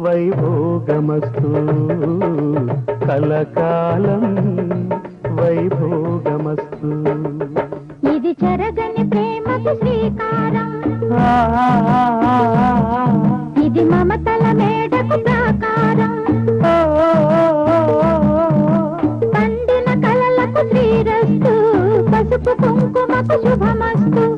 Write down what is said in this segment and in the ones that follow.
వైభోగమస్తు. కలకాలం వైభోగమస్తు. ఇది చెరగని ప్రేమకు శ్రీకారం. ఇది మమతల మేడకు ప్రాకారం. పండిన కలలకు శ్రీరస్తు. పసుపు కుంకుమకు శుభమస్తు.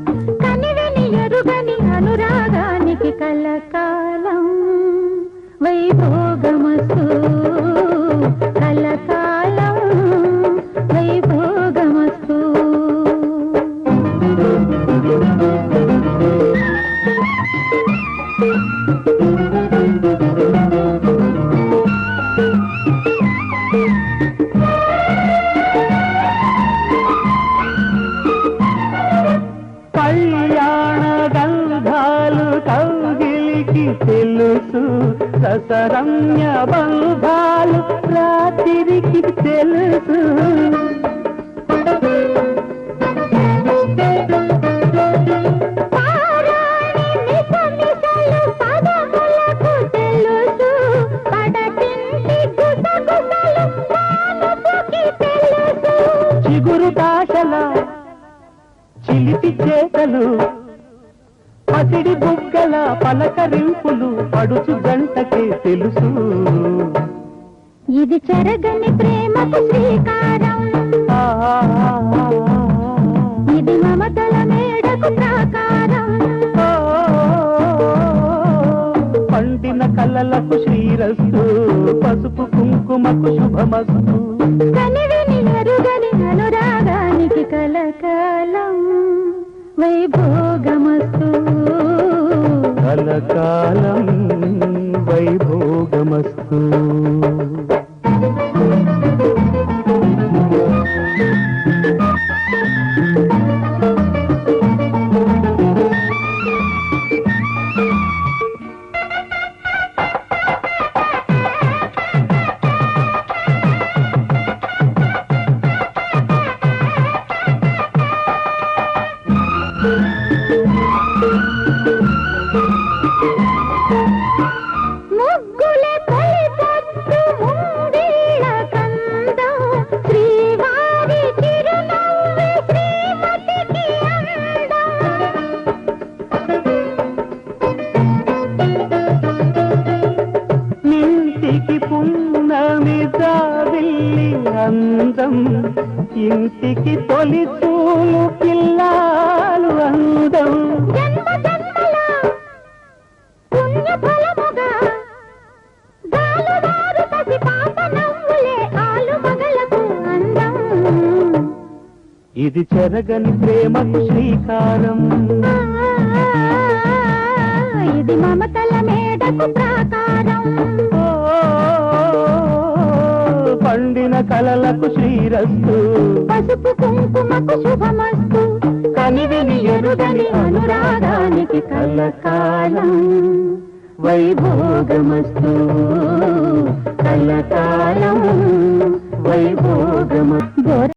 నీకి తెలుసు. ససరమ్య బంధాలు రాత్రికి తెలుసు. తెలుసు చిగురు భాషల చిలిపి చేతలు పసిడి బుగ్గల పలకరింపులు పడుచు గంటకే తెలుసు ఇది చెరగని ప్రేమకు శ్రీకారం. ఇది మమతల మేడకు ప్రాకారం. పండిన కలలకు శ్రీరస్తు పసుపు కుంకుమకు శుభమస్తు. కనివిని ఎరుగని అనురాగానికి కలకాలం. వైభోగమస్తు कालं वैभोगमस्तु। పున్నమి జాబిల్లి అందం. ఇంటికి తొలి చూలు పిల్లాలు అందం. ఇది చెరగని ప్రేమకు శ్రీకారం. ఇది మమతల మేడకు ప్రాకారం. కలలకు శ్రీరస్తు. పసుపు కుంకుమకు శుభమస్తు. కనివిని ఎరుగని అనురాగానికి కలకాలం. వైభోగమస్తు. కలకాలం. వైభోగమస్తు